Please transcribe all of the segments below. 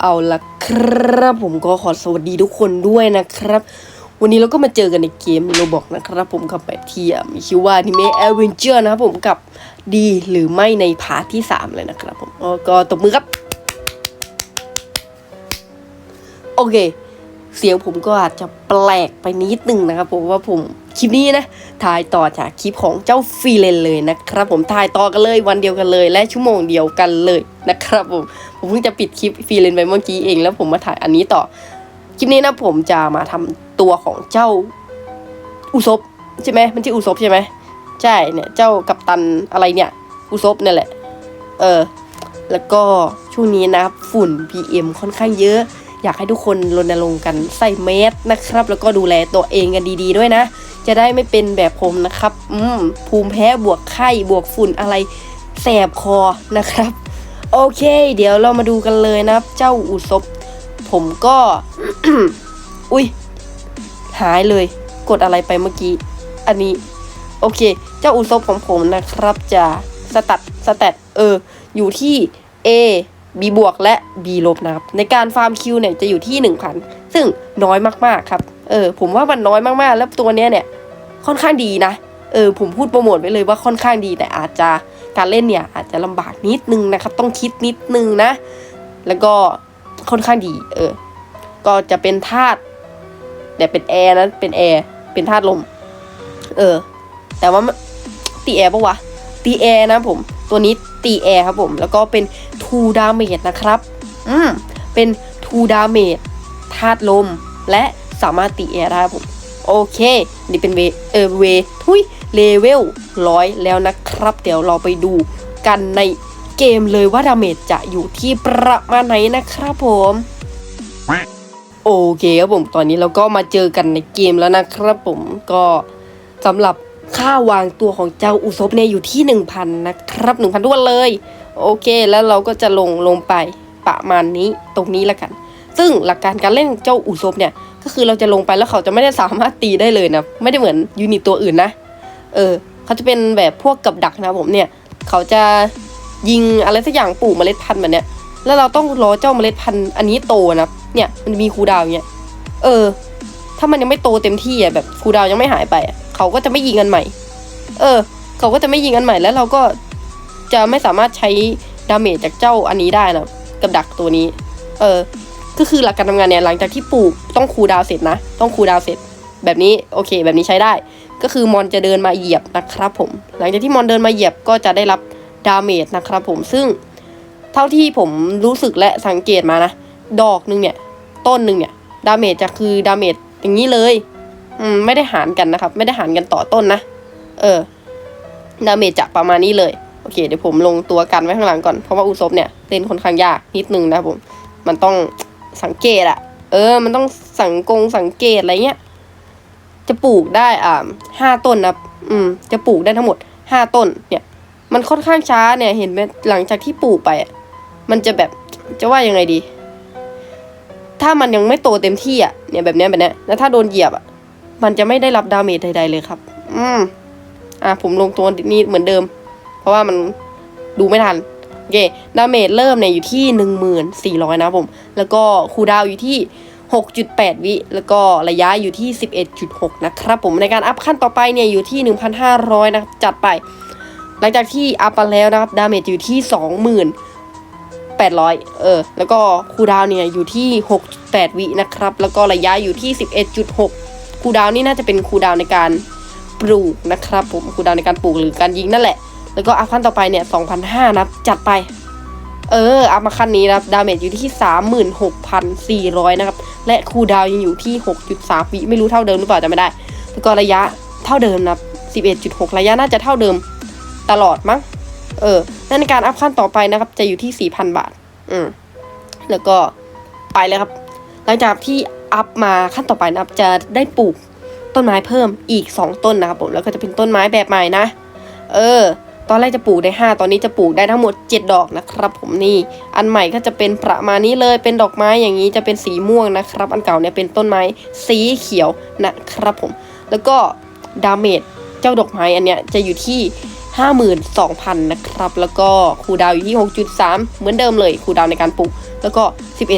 เอาละครับผมก็ขอสวัสดีทุกคนด้วยนะครับ วันนี้เราก็มาเจอกันในเกมโรบอกนะครับผมกับแบบที่มีชื่อว่านิเมะแอเวนเจอร์นะครับผมกับดีหรือไม่ในพาร์ทที่ 3 เลยนะครับผมอ๋อก็ตบมือครับ โอเค เสียงผมก็อาจจะแปลกไปนิดนึงนะครับผมว่าผมคลิปนี้นะถ่ายต่อจากคลิปของเจ้าฟีเลนเลยนะครับ ผมถ่ายต่อกันเลยวันเดียวกันเลย และชั่วโมงเดียวกันเลยนะครับผมผมเพิ่งจะปิดคลิปฟีเลนไปเมื่อกี้เองแล้วผมมาถ่ายอันนี้ต่อคลิปนี้นะผมจะมาทำตัวของเจ้าอุซบใช่ไหมมันชื่ออุซบใช่ไหมใช่เนี่ยเจ้ากัปตันอะไรเนี่ย อุซบเนี่ยแหละ เออ แล้วก็ช่วงนี้นะครับฝุ่น PM ค่อนข้างเยอะ อยากให้ทุกคนรณรงค์กันใส่แมสนะครับ แล้วก็ดูแลตัวเองกันดีๆด้วยนะ จะได้ไม่เป็นแบบผมนะครับ อืมภูมิแพ้บวกไข้บวกฝุ่นอะไรแสบคอนะครับ โอเค เดี๋ยวเรามาดูกันเลยนะเจ้าอุศบผมก็ อุ้ยหายเลย กดอะไรไปเมื่อกี้ อันนี้ โอเค เจ้าอุศบของผมนะครับจะสตัดสแตทเออ อยู่ที่ A B บวกและ B ลบนะครับ ในการฟาร์มคิวเนี่ยจะอยู่ที่ 1,000 ซึ่งน้อยมากๆครับ เออ ผมว่ามันน้อยมากๆ แล้วตัวเนี้ยเนี่ยค่อนข้างดีนะ เออ ผมพูดโปรโมทไว้เลยว่าค่อนข้างดีแต่อาจจะการเล่นเนี่ยอาจจะลำบากนิดนึงนะครับ ต้องคิดนิดนึงนะ แล้วก็ค่อนข้างดี เออ ก็จะเป็นธาตุแต่เป็นแอร์นะ เป็นแอร์ เป็นธาตุลม เออ แต่ว่าตีแอร์ปะวะ ตีแอร์นะผม ตัวนี้ ตีแอร์ครับผม แล้วก็เป็นทูดาเมจนะครับ อืม เป็นทูดาเมจธาตุลม และสามารถตีแอร์ได้ครับผม โอเค นี่เป็นเว เออเวทุยเลเวลร้อยแล้วนะครับ เดี๋ยวเราไปดูกันในเกมเลยว่าดาเมจจะอยู่ที่ประมาณไหนนะครับผมโอเคครับผมตอนนี้เราก็มาเจอกันในเกมแล้วนะครับผมก็สำหรับ ค่าวางตัวของเจ้าอุซบเนี่ยอยู่ที่ 1,000 นะครับ 1,000ทุกวันเลย โอเคแล้วเราก็จะลงลงไปประมาณนี้ตรงนี้ละกัน ซึ่งหลักการการเล่นเจ้าอุซบเนี่ย ก็คือเราจะลงไปแล้วเขาจะไม่ได้สามารถตีได้เลยนะ ไม่ได้เหมือนยูนิตตัวอื่นนะ เออเขาจะเป็นแบบพวกกับดักนะผมเนี่ย เขาจะยิงอะไรสักอย่างปลูกเมล็ดพันธุ์แบบเนี้ยแล้วเราต้องรอเจ้าเมล็ดพันธุ์อันนี้โตนะเนี่ยมันมีคูดาวเนี่ยเออ ถ้ามันยังไม่โตเต็มที่อะแบบคูดาวยังไม่หายไปอะ เขาก็จะไม่ยิงกันใหม่ เออ เขาก็จะไม่ยิงกันใหม่แล้วเราก็จะไม่สามารถใช้ดาเมจจากเจ้าอันนี้ได้นะกับดักตัวนี้ เออ ก็คือหลักการทำงานเนี่ยหลังจากที่ปลูกต้องคูดาวเสร็จนะ ต้องคูดาวเสร็จ แบบนี้โอเค แบบนี้ใช้ได้ ก็คือมอนจะเดินมาเหยียบนะครับผม หลังจากที่มอนเดินมาเหยียบก็จะได้รับดาเมจนะครับผมซึ่งเท่าที่ผมรู้สึกและสังเกตมานะ ดอกหนึ่งเนี่ย ต้นหนึ่งเนี่ย ดาเมจจะคือดาเมจอย่างนี้เลย อืมไม่ได้หารกันนะครับ ไม่ได้หารกันต่อต้นนะ เออดาเมจจะประมาณนี้เลย โอเค เดี๋ยวผมลงตัวกันไว้ข้างหลังก่อน เพราะว่าอุซบเนี่ยเล่นค่อนข้างยากนิดนึงนะผม มันต้องสังเกตอะเออ มันต้องสังกงสังเกตอะไรเงี้ย จะปลูกได้อ่าห้าต้นนะอืม จะปลูกได้ทั้งหมดห้าต้น เนี่ย มันค่อนข้างช้าเนี่ย เห็นไหมหลังจากที่ปลูกไป มันจะแบบจะว่ายังไงดี ถ้ามันยังไม่โตเต็มที่อะ เนี่ยแบบเนี้ยแบบเนี้ย แล้วถ้าโดนเหยียบอะ มันจะไม่ได้รับดาเมจใดๆเลยครับ อืมอะผมลงตัวนี้เหมือนเดิม เพราะว่ามันดูไม่ทัน โอเค ดาเมจเริ่มเนี่ยอยู่ที่หนึ่งหมื่นสี่ร้อยนะผม แล้วก็คูดาวอยู่ที่หกจุดแปดวิ แล้วก็ระยะอยู่ที่สิบเอ็ดจุดหกนะครับผม ในการอัพขั้นต่อไปเนี่ยอยู่ที่หนึ่งพันห้าร้อยนะ จัดไป หลังจากที่อัพไปแล้วนะครับ ดาเมจอยู่ที่สองหมื่นแปดร้อยเออ แล้วก็คูดาวเนี่ยอยู่ที่หกแปดวินะครับ แล้วก็ระยะอยู่ที่สิบเอ็ดจุดหก คูดาวนี่น่าจะเป็นคูดาวในการปลูกนะครับผมคูดาวในการปลูกหรือการยิงนั่นแหละ แล้วก็อัพขั้นต่อไปเนี่ยสองพันห้านับจัดไป เอออัพมาขั้นนี้นะครับดาเมจอยู่ที่สามหมื่นหกพันสี่ร้อยนะครับ และคูดาวยังอยู่ที่หกจุดสามวิไม่รู้เท่าเดิมหรือเปล่าจะไม่ได้ แล้วก็ระยะเท่าเดิมนะครับสิบเอ็ดจุดหกระยะน่าจะเท่าเดิมตลอดมั้ง เออและในการอัพขั้นต่อไปนะครับ จะอยู่ที่สี่พันบาท อืม แล้วก็ไปเลยครับ หลังจากที่ อัพมาขั้นต่อไปนะครับจะได้ปลูกต้นไม้เพิ่มอีก 2 ต้นนะครับผมแล้วก็จะเป็นต้นไม้แบบใหม่นะ เออ ตอนแรกจะปลูกได้ 5 ตอนนี้จะปลูกได้ทั้งหมด 7 ดอกนะครับ ผมนี่อันใหม่ก็จะเป็นประมาณนี้เลยเป็นดอกไม้อย่างนี้จะเป็นสีม่วงนะครับ อันเก่าเนี่ยเป็นต้นไม้สีเขียวนะครับผม แล้วก็ดาเมจเจ้าดอกไม้อันเนี้ยจะอยู่ที่52,000 นะครับ แล้วก็คูดาวอยู่ที่ 6.3 เหมือนเดิมเลยคูดาวในการปลูก แล้วก็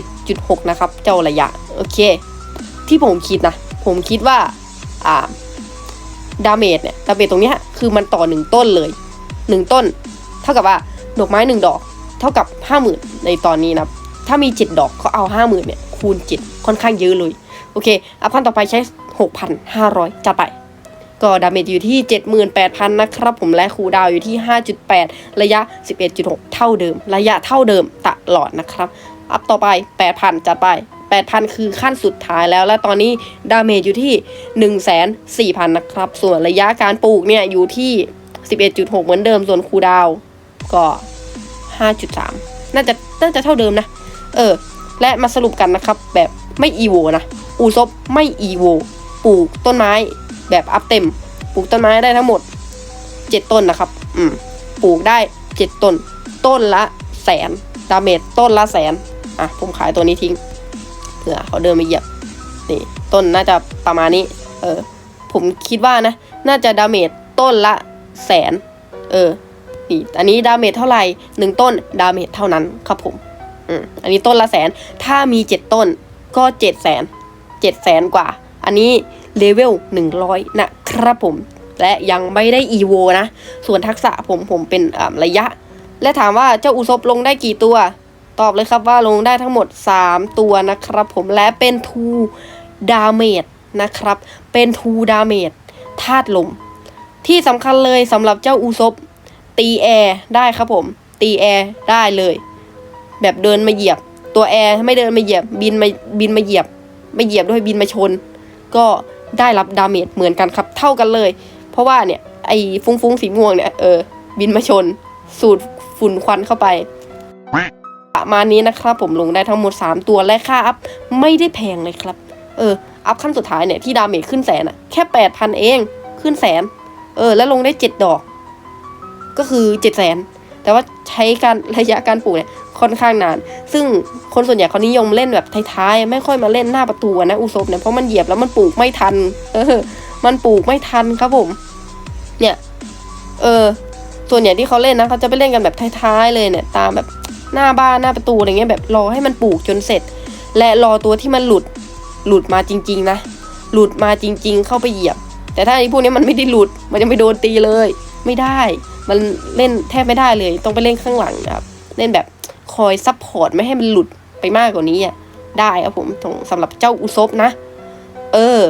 11.6 นะครับ เจ้าระยะ โอเค ที่ผมคิดนะ ผมคิดว่าอ่าดาเมจเนี่ยดาเมจตรงเนี้ยคือมันต่อหนึ่งต้นเลยหนึ่งต้น เท่ากับว่าดอกไม้หนึ่งดอก เท่ากับ50,000ในตอนนี้นะถ้ามี7ดอกเขาเอา50,000เนี่ยคูณ7ค่อนข้างเยอะเลย โอเค อัพขั้นต่อไปใช้6,500จัดไป ก็ดาเมจอยู่ที่78,000นะครับ ผมและคูดาวอยู่ที่5.8ระยะ11.6เท่าเดิม ระยะเท่าเดิมตลอดนะครับ อัพต่อไป8,000จัดไป 8,000 คือขั้นสุดท้ายแล้ว และตอนนี้ดาเมจอยู่ที่104,000 นะครับ ส่วนระยะการปลูกเนี่ยอยู่ที่ 11.6 เหมือนเดิม ส่วนคูดาวก็ 5.3 น่าจะน่าจะเท่าเดิมนะ เออ และมาสรุปกันนะครับ แบบไม่อีโวนะ อูซบไม่อีโวปลูกต้นไม้แบบอัพเต็ม ปลูกต้นไม้ได้ทั้งหมด 7 ต้นนะครับ อืม ปลูกได้ 7 ต้น ต้นละแสน ดาเมจต้นละแสน อะ ผมขายตัวนี้ทิ้ง ผื่อเขาเดินมาเหยียบนี่ต้นน่าจะประมาณนี้ เออ ผมคิดว่านะ น่าจะดาเมจต้นละแสน เออ นี่อันนี้ดาเมจเท่าไหร่หนึ่งต้นดาเมจเท่านั้นครับผมอืมอันนี้ต้นละแสน ถ้ามีเจ็ดต้นก็เจ็ดแสนเจ็ดแสนกว่า อันนี้เลเวลหนึ่งร้อยนะครับผม และยังไม่ได้อีโวนะ ส่วนทักษะผมผมเป็นระยะ และถามว่าเจ้าอุซบลงได้กี่ตัว ตอบเลยครับว่าลงได้ทั้งหมด 3 ตัวนะครับผมและเป็นทูดาเมจนะครับ เป็นทูดาเมจธาตุลม ที่สำคัญเลยสำหรับเจ้าอุซบตีแอร์ได้ครับผม ตีแอร์ได้เลย แบบเดินมาเหยียบ ตัวแอร์ไม่เดินมาเหยียบ บินมาบินมาเหยียบ ไม่เหยียบด้วยบินมาชน ก็ได้รับดาเมจเหมือนกันครับ เท่ากันเลย เพราะว่าเนี่ยไอ้ฟุ้งฟุ้งๆสีม่วงเนี่ยเออบินมาชน สูดฝุ่นควันเข้าไป ประมาณนี้นะครับผมลงได้ทั้งหมด 3 ตัวและค่าอัพไม่ได้แพงเลยครับ เออ อัพขั้นสุดท้ายเนี่ยที่ดาเมจขึ้นแสนอะแค่ 8,000 เองขึ้นแสน เออ แล้วลงได้ 7 ดอก ก็คือ 7 0 0 0 0 0 แต่ว่าใช้การระยะการปลูกเนี่ยค่อนข้างนาน ซึ่งคนส่วนใหญ่เขานิยมเล่นแบบท้ายๆ ไม่ค่อยมาเล่นหน้าประตูนะ อุซบเนี่ยเพราะมันเหยียบแล้วมันปลูกไม่ทัน เออ มันปลูกไม่ทันครับผม เนี่ย เออ ส่วนใหญ่ที่เขาเล่นนะเขาจะไปเล่นกันแบบท้ายๆเลยเนี่ย ตามแบบ หน้าบ้านหน้าประตูอะไรเงี้ยแบบรอให้มันปลูกจนเสร็จ และรอตัวที่มันหลุดหลุดมาจริง ๆ นะ หลุดมาจริง ๆ เข้าไปเหยียบ แต่ถ้าไอ้พวกนี้มันไม่ได้หลุดมันยังไม่โดนตีเลย ไม่ได้ มันเล่นแทบไม่ได้เลย ต้องไปเล่นข้างหลังครับเล่นแบบคอยซัพพอร์ตไม่ให้มันหลุดไปมากกว่านี้อะได้ครับผมสำหรับเจ้าอุซบนะ เออ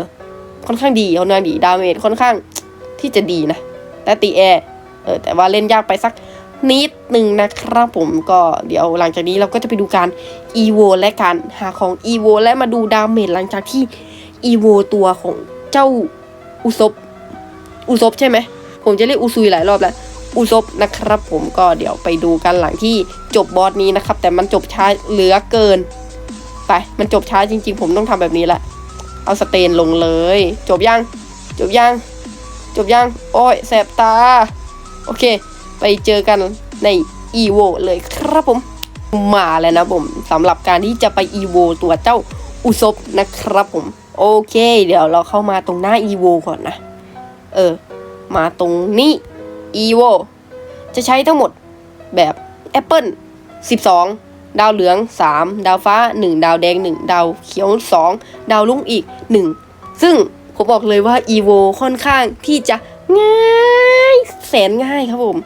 ค่อนข้างดีค่อนข้างดีดาเมจค่อนข้างที่จะดีนะแต่ตีแอร์เออแต่ว่าเล่นยากไปสัก นิดหนึ่งนะครับผมก็เดี๋ยวหลังจากนี้เราก็จะไปดูการอีโวและการหาของอีโวและมาดูดาเมจหลังจากที่อีโวตัวของเจ้าอุซบอุซบใช่ไหม ผมจะเรียกอุซุยหลายรอบแล้ว อุซบนะครับผมก็เดี๋ยวไปดูกันหลังที่จบบอสนี้นะครับ แต่มันจบช้าเหลือเกิน ไป มันจบช้าจริง ๆ ผมต้องทำแบบนี้แหละ เอาสเตนลงเลย จบยัง จบยัง จบยัง โอ้ยแสบตา โอเค ไปเจอกันในอีโวเลยครับผม มาแล้วนะผมสำหรับการที่จะไปอีโวตัวเจ้าอุซบนะครับผม โอเค เดี๋ยวเราเข้ามาตรงหน้าอีโวก่อนนะ เออ มาตรงนี้ evo จะใช้ทั้งหมดแบบ Apple 12ดาวเหลือง 3 ดาวฟ้า 1 ดาวแดง 1 ดาวเขียว 2 ดาวลุ่งอีก 1 ซึ่งผมบอกเลยว่า evo ค่อนข้างที่จะง่าย แสนง่ายครับผม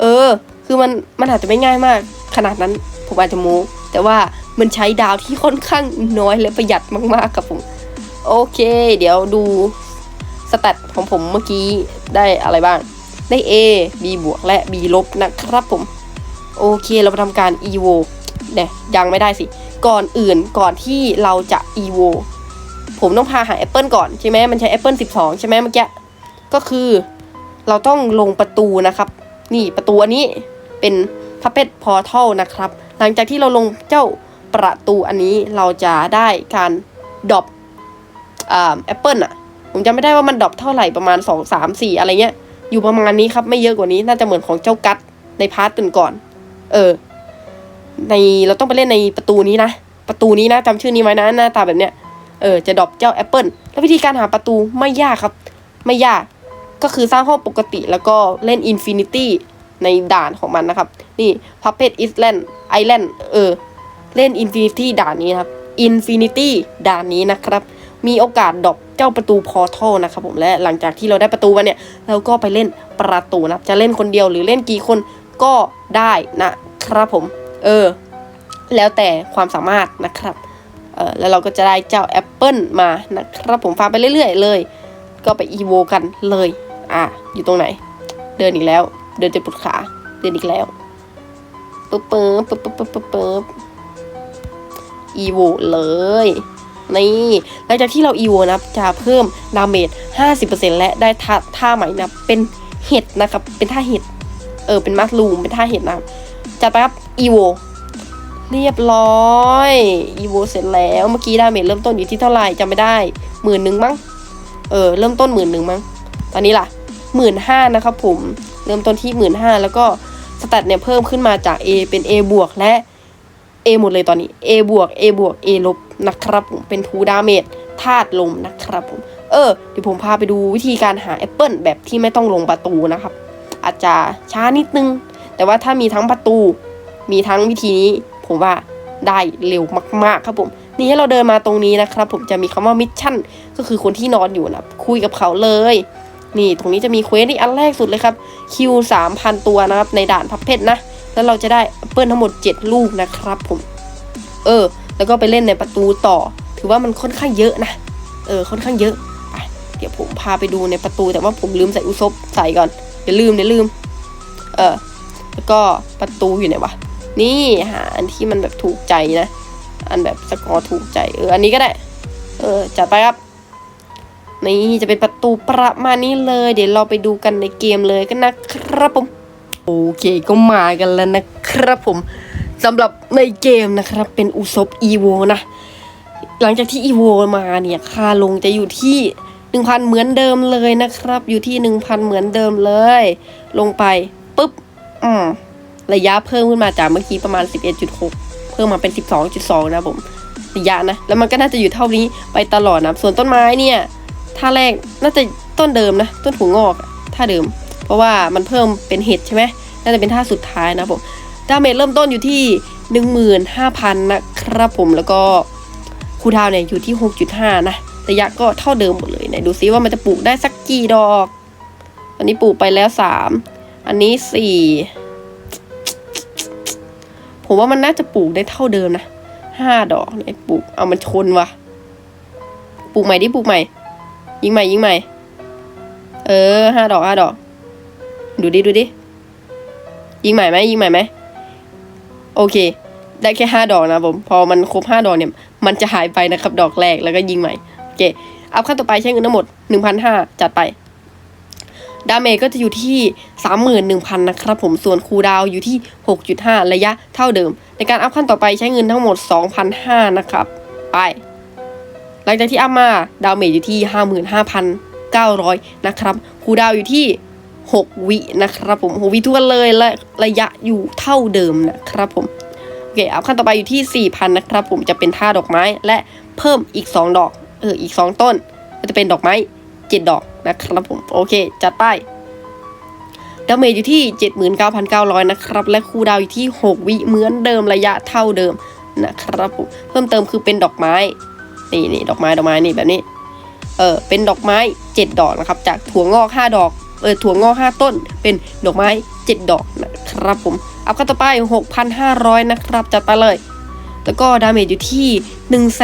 เออ คือมันมันอาจจะไม่ง่ายมาก ขนาดนั้นผมอาจจะโม้แต่ว่ามันใช้ดาวที่ค่อนข้างน้อยและประหยัดมากๆครับผม โอเค เดี๋ยวดูสแตทของผมเมื่อกี้ได้อะไรบ้าง ได้ A B บวกและ B ลบนะครับผม โอเคเรามาทำการ evo เนี่ยยังไม่ได้สิ ก่อนอื่นก่อนที่เราจะ evo ผมต้องพาหา Apple ก่อนใช่ไหมมันใช้ Apple 12 ใช่ไหมเมื่อกี้ ก็คือ เราต้องลงประตูนะครับ นี่ประตูอันนี้เป็น Puppet Portal นะครับ หลังจากที่เราลงเจ้าประตูอันนี้เราจะได้การดรอปแอปเปิลอะผมจำไม่ได้ว่ามันดรอปเท่าไหร่ประมาณสองสามสี่อะไรเงี้ย อยู่ประมาณนี้ครับ ไม่เยอะกว่านี้น่าจะเหมือนของเจ้ากัดในพาร์ทก่อน เออ ในเราต้องไปเล่นในประตูนี้นะ ประตูนี้นะจำชื่อนี้ไว้นะหน้าตาแบบเนี้ย เออจะดรอปเจ้าแอปเปิลแล้ววิธีการหาประตูไม่ยากครับ ไม่ยาก ก็คือสร้างห้องปกติแล้วก็เล่น Infinity ในด่านของมันนะครับ นี่ Puppet Island Island เออ เล่น Infinity ด่านนี้นะครับ Infinity ด่านนี้นะครับ มีโอกาสดรอปเจ้าประตูพอร์ทัลนะครับผมและหลังจากที่เราได้ประตูมาเนี่ย เราก็ไปเล่นประตูนะจะเล่นคนเดียวหรือเล่นกี่คนก็ได้นะครับผม เออ แล้วแต่ความสามารถนะครับเออแล้วเราก็จะได้เจ้าแอปเปิลมานะครับผมฟาร์มไปเรื่อย ๆ เลย ก็ไปอีโวกันเลย อะ อยู่ตรงไหน เดินอีกแล้ว เดินจะปวดขา เดินอีกแล้วปึ๊บปึ๊บปึ๊บปึ๊บปึ๊บปึ๊บปึ๊บอีโวเลย นี่หลังจากที่เราอีโวนับจะเพิ่มดาเมจ50%และได้ท่าท่าใหม่นับเป็นเห็ดนะครับ เป็นท่าเห็ด เออ เป็นมัสลูม เป็นท่าเห็ดนะครับจัดไปครับอีโวเรียบร้อยอีโวเสร็จแล้วเมื่อกี้ดาเมจเริ่มต้นอยู่ที่เท่าไหร่จำไม่ได้หมื่นหนึ่งมั้งเออเริ่มต้นหมื่นหนึ่งมั้งตอนนี้ล่ะ หมื่นห้านะครับผมเริ่มต้นที่หมื่นห้าแล้วก็สแตทเนี่ยเพิ่มขึ้นมาจาก A เป็น A บวกและ A หมดเลยตอนนี้ A บวก A บวก A ลบนะครับผมเป็นทูดาเมจธาตุลมนะครับผม เออเดี๋ยวผมพาไปดูวิธีการหาแอปเปิลแบบที่ไม่ต้องลงประตูนะครับ อาจจะช้านิดนึง แต่ว่าถ้ามีทั้งประตู มีทั้งวิธีนี้ ผมว่าได้เร็วมากๆครับผมนี่ให้เราเดินมาตรงนี้นะครับ ผมจะมีคำว่ามิชชั่นก็คือคนที่นอนอยู่นะคุยกับเขาเลย นี่ตรงนี้จะมีเควสที่อันแรกสุดเลยครับคิวสามพันตัวนะครับในด่านพับเพชรนะ แล้วเราจะได้แอปเปิลทั้งหมด 7 ลูกนะครับผม เออ แล้วก็ไปเล่นในประตูต่อ ถือว่ามันค่อนข้างเยอะนะ เออ ค่อนข้างเยอะไปเดี๋ยวผมพาไปดูในประตูแต่ว่าผมลืมใส่อุซบใส่ก่อนเดี๋ยวลืมเดี๋ยวลืม เออ แล้วก็ประตูอยู่ไหนวะนี่หาอันที่มันแบบถูกใจนะ อันแบบสกอร์ถูกใจ เออ อันนี้ก็ได้ เออ จัดไปครับ นี่จะเป็นประตูประมาณนี้เลย เดี๋ยวเราไปดูกันในเกมเลยกันนะครับผม โอเคก็มากันแล้วนะครับผมสำหรับในเกมนะครับเป็นอุซบอีโวนะ หลังจากที่อีโวมาเนี่ยค่าลงจะอยู่ที่ 1,000 เหมือนเดิมเลยนะครับ อยู่ที่ 1,000 เหมือนเดิมเลย ลงไปปุ๊บอืมระยะเพิ่มขึ้นมาจากเมื่อกี้ประมาณ 11.6 เพิ่มมาเป็น 12.2 นะผมระยะนะ แล้วมันก็น่าจะอยู่เท่านี้ไปตลอดนะ ส่วนต้นไม้เนี่ย ท่าแรกน่าจะต้นเดิมนะ ต้นถั่วงอกท่าเดิม เพราะว่ามันเพิ่มเป็นเห็ดใช่ไหมน่าจะเป็นท่าสุดท้ายนะผมดาเมจเริ่มต้นอยู่ที่ 15,000 นะครับผมแล้วก็คูลดาวเนี่ยอยู่ที่ 6.5 นะระยะก็เท่าเดิมหมดเลยไหนดูซิว่ามันจะปลูกได้สักกี่ดอก อันนี้ปลูกไปแล้ว 3 อันนี้ 4 ผมว่ามันน่าจะปลูกได้เท่าเดิมนะห้าดอกเนี่ยปลูกเอามันชนวะปลูกใหม่ดิปลูกใหม่ ยิงใหม่ยิงใหม่ เออห้าดอกห้าดอก ดูดิดูดิ ยิงใหม่ไหมยิงใหม่ไหม โอเค ได้แค่ห้าดอกนะผม พอมันครบห้าดอกเนี่ย มันจะหายไปนะครับ ดอกแรกแล้วก็ยิงใหม่ โอเค อัพขั้นต่อไปใช้เงินทั้งหมดหนึ่งพันห้าจัดไป ดาเมจก็จะอยู่ที่สามหมื่นหนึ่งพันนะครับผม ส่วนคูดาวอยู่ที่หกจุดห้าระยะเท่าเดิม ในการอัพขั้นต่อไปใช้เงินทั้งหมดสองพันห้านะครับ ไป หลังจากที่อัพมาดาวเมจอยู่ที่ห้าหมื่นห้าพันเก้าร้อยนะครับคูดาวอยู่ที่หกวินะครับผมหกวิทุกคนเลยและระยะอยู่เท่าเดิมนะครับผมโอเคอัพขั้นต่อไปอยู่ที่ 4,000 นะครับผมจะเป็นท่าดอกไม้และเพิ่มอีก 2 ดอกเอออีก 2 ต้น ก็จะเป็นดอกไม้ 7 ดอกนะครับผมโอเค จัดไปดาเมจอยู่ที่ 79,900 นะครับ และคูดาวอยู่ที่ 6 วิเหมือนเดิมระยะเท่าเดิมนะครับผมเพิ่มเติมคือเป็นดอกไม้ นี่นี่ดอกไม้ดอกไม้นี่แบบนี้ เออเป็นดอกไม้ 7 ดอกนะครับ จากถั่วงอก 5 ดอก เออถั่วงอก 5 ต้น เป็นดอกไม้ 7 ดอกนะครับผม อัพขั้นต่อไป 6,500 นะครับ จัดไปเลย แล้วก็ดาเมจอยู่ที่ 1 1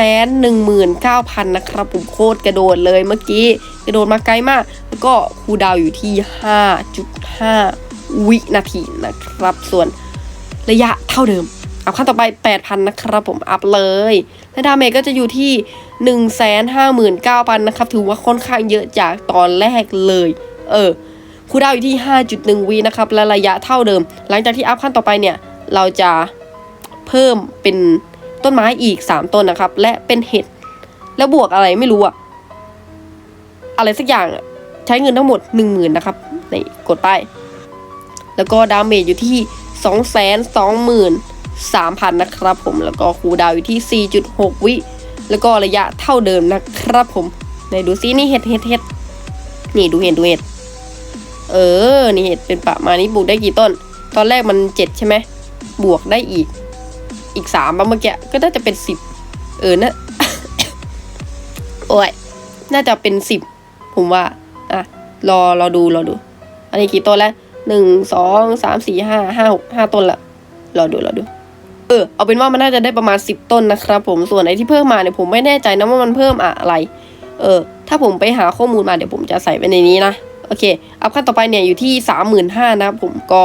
9 0 0 0 นะครับผมโคตรกระโดดเลยเมื่อกี้ กระโดดมาไกลมาก แล้วก็คูดาวอยู่ที่ 5.5 วินาทีนะครับ ส่วนระยะเท่าเดิม อัพขั้นต่อไป8,000นะครับผมอัพเลย และดาเมจก็จะอยู่ที่ 159,000นะครับถือว่าค่อนข้างเยอะจากตอนแรกเลย เออคูดาวอยู่ที่ 5.1วินะครับและระยะเท่าเดิม หลังจากที่อัพขั้นต่อไปเนี่ย เราจะเพิ่มเป็นต้นไม้อีก 3 ต้นนะครับ และเป็นเห็ด แล้วบวกอะไรไม่รู้อะอะไรสักอย่างใช้เงินทั้งหมด 10,000นะครับนี่กดไป แล้วก็ดาเมจอยู่ที่ 3,000 นะครับผมแล้วก็คูดาวอยู่ที่ 4.6 วิ แล้วก็ระยะเท่าเดิมนะครับผมไหนดูซินี่เห็ดเห็ดเห็ดนี่ดูเห็ดดูเห็ดเออ นี่เห็ดเป็นประมาณนี้ปลูกได้กี่ต้น ตอนแรกมันเจ็ดใช่ไหมบวกได้อีก อีกสามเมื่อกี้ก็น่าจะเป็นสิบเออนะโอ้ยน่าจะเป็นสิบผมว่าอะรอรอดูรอดู อันนี้กี่ต้นแล้วหนึ่งสองสามสี่ห้าห้าหกห้าต้นละรอดูรอดู เออเอาเป็นว่ามันน่าจะได้ประมาณสิบต้นนะครับผมส่วนไอ้ที่เพิ่มมาเนี่ยผมไม่แน่ใจนะว่ามันเพิ่มอะไร เออ ถ้าผมไปหาข้อมูลมาเดี๋ยวผมจะใส่ไว้ในนี้นะโอเค อัพขั้นต่อไปเนี่ยอยู่ที่สามหมื่นห้านะผมก็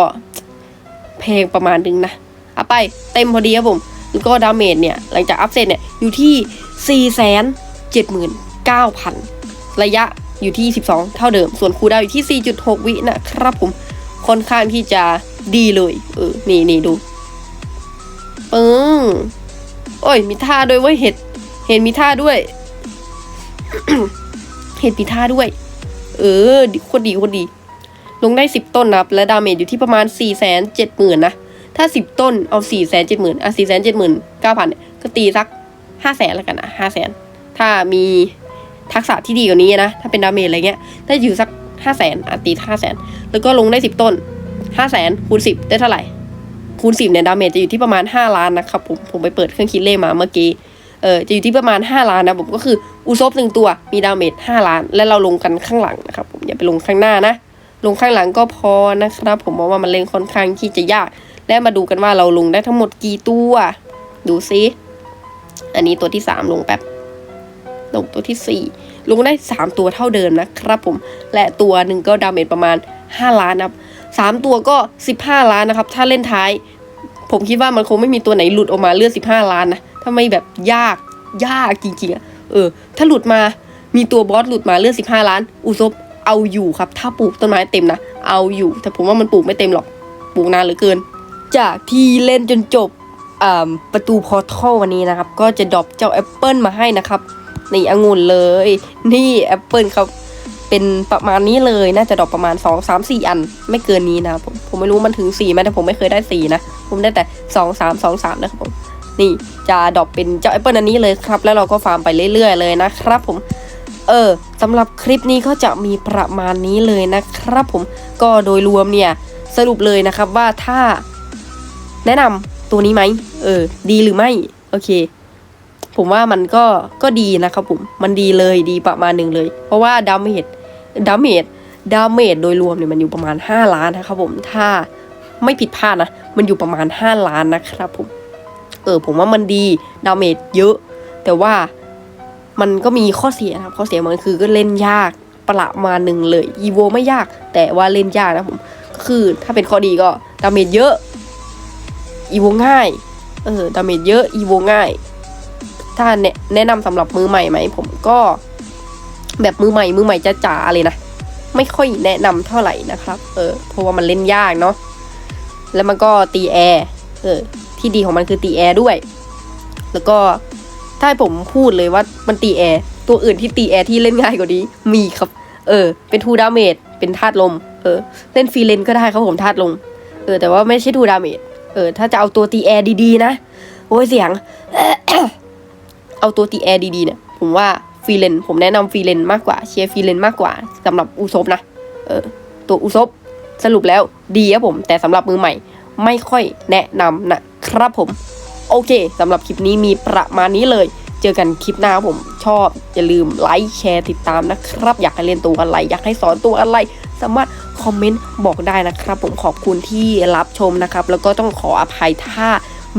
แพงประมาณนึงนะเอาไปเต็มพอดีครับผมแล้วก็ดาเมจเนี่ยหลังจากอัพเสร็จเนี่ยอยู่ที่สี่แสนเจ็ดหมื่นเก้าพันระยะอยู่ที่ 12 เท่าเดิม ส่วนคูดาวอยู่ที่ 4.6 วินะครับผมค่อนข้างที่จะดีเลย เออ นี่นี่ดู ปึ้งโอ้ย มีท่าด้วยเว้ยเห็ด เห็นมีท่าด้วย เห็ดมีท่าด้วย เออโคตรดีโคตรดี ลงได้10ต้นนะครับและดาเมจอยู่ที่ประมาณ4 7 0 0 0 0นนะ ถ้า10ต้นเอา4 7 0 0 0 0อะ4 7 9 0 0 0เนี่ยก็ตีสัก5 0 0 0 0แล้วกันนะ5 0 0 0 0ถ้ามีทักษะที่ดีกว่านี้นะ ถ้าเป็นดาเมจอะไรเงี้ยถ้อยู่สัก5 0 0 0 0 0อะตี5 0 0 0 0แล้วก็ลงได้10ต้น5 0 0 0 0 0คูณ10ได้เท่าไหร่ คูณ10เนี่ยดาเมจจะอยู่ที่ประมาณ 5 ล้านนะครับผมผมไปเปิดเครื่องคิดเลขมาเมื่อกี้เออจะอยู่ที่ประมาณ 5 ล้านนะผมก็คืออุซบหนึ่งตัวมีดาเมจ5ล้าน และเราลงกันข้างหลังนะครับผมอย่าไปลงข้างหน้านะ ลงข้างหลังก็พอนะครับ ผมมองว่ามันเล่นค่อนข้างที่จะยาก และมาดูกันว่าเราลงได้ทั้งหมดกี่ตัว ดูซิอันนี้ตัวที่ 3 ลงแป๊บลงตัวที่ 4 ลงได้ 3 ตัวเท่าเดิมนะครับผมและตัวหนึ่งก็ดาเมจประมาณ 5 ล้านนะครับ สามตัวก็ 15 ล้านนะครับ ถ้าเล่นท้าย ผมคิดว่ามันคงไม่มีตัวไหนหลุดออกมาเลือด15 ล้านนะถ้าไม่แบบยากยากจริงๆอะเออ ถ้าหลุดมามีตัวบอสหลุดมาเลือด15 ล้าน อุซบเอาอยู่ครับ ถ้าปลูกต้นไม้เต็มนะเอาอยู่ แต่ผมว่ามันปลูกไม่เต็มหรอกปลูกนานเหลือเกิน จากที่เล่นจนจบประตูพอร์ทัลวันนี้นะครับ ก็จะดรอปเจ้าแอปเปิลมาให้นะครับ นี่องุ่นเลย นี่แอปเปิลครับ เป็นประมาณนี้เลย น่าจะดอปประมาณ 2 3 4 อัน ไม่เกินนี้นะครับผมผมไม่รู้มันถึง4ไหมแต่ผมไม่เคยได้4นะผมได้แต่ 2 3 2 3นะครับผมนี่จะดอปเป็นเจ้าแอปเปิลอันนี้เลยครับ แล้วเราก็ฟาร์มไปเรื่อยๆเลยนะครับผมเออสำหรับคลิปนี้ก็จะมีประมาณนี้เลยนะครับผมก็โดยรวมเนี่ยสรุปเลยนะครับว่าถ้าแนะนำตัวนี้ไหมเออ ดีหรือไม่โอเค ผมว่ามันก็ก็ดีนะครับผมมันดีเลยดีประมาณหนึ่งเลย เพราะว่าดาเมจ ดาเมจดาเมจโดยรวมเนี่ยมันอยู่ประมาณ 5 ล้านนะครับผมถ้าไม่ผิดพลาดนะ มันอยู่ประมาณ 5 ล้านนะครับผม เออผมว่ามันดีดาเมจเยอะ แต่ว่ามันก็มีข้อเสียนะครับ ข้อเสียมันคือก็เล่นยากประมาณหนึ่งเลยอีโวไม่ยาก แต่ว่าเล่นยากนะผมก็คือถ้าเป็นข้อดีก็ดาเมจเยอะอีโวง่ายเออดาเมจเยอะอีโวง่าย ถ้าแนะแนะนำสำหรับมือใหม่ไหมผมก็ แบบมือใหม่มือใหม่จะจ๋าๆเลยนะ ไม่ค่อยแนะนำเท่าไหร่นะครับ เออ เพราะว่ามันเล่นยากเนาะ แล้วมันก็ตีแอร์ เออ ที่ดีของมันคือตีแอร์ด้วย แล้วก็ถ้าให้ผมพูดเลยว่ามันตีแอร์ตัวอื่นที่ตีแอร์ที่เล่นง่ายกว่านี้มีครับ เออ เป็นทูดาเมจ เป็นธาตุลม เออ เล่นฟรีเลนก็ได้ครับผมธาตุลม เออ แต่ว่าไม่ใช่ทูดาเมจ เออ ถ้าจะเอาตัวตีแอร์ดีๆนะ โอ้ยเสียง เอาตัวตีแอร์ดีๆเนี่ย ผมว่า ฟรีเลนผมแนะนำฟรีเลนมากกว่าเชียร์ฟรีเลนมากกว่าสำหรับอุซบนะเออตัวอุซบสรุปแล้วดีครับผม แต่สำหรับมือใหม่ไม่ค่อยแนะนำนะครับผม โอเคสำหรับคลิปนี้มีประมาณนี้เลย เจอกันคลิปหน้าผมชอบ อย่าลืมไลค์แชร์ติดตามนะครับ อยากให้เรียนตัวอะไร อยากให้สอนตัวอะไร สามารถคอมเมนต์บอกได้นะครับ ผมขอบคุณที่รับชมนะครับ แล้วก็ต้องขออภัยถ้า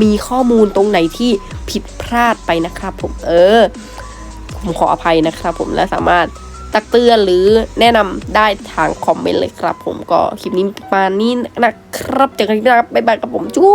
มีข้อมูลตรงไหนที่ผิดพลาดไปนะครับผมเออ ผมขออภัยนะครับผมและสามารถตักเตือนหรือแนะนำได้ทางคอมเมนต์เลยครับ ผมก็คลิปนี้ประมาณนี้นะครับเจอกันคลิปหน้าครับบ๊ายบายครับผมจู้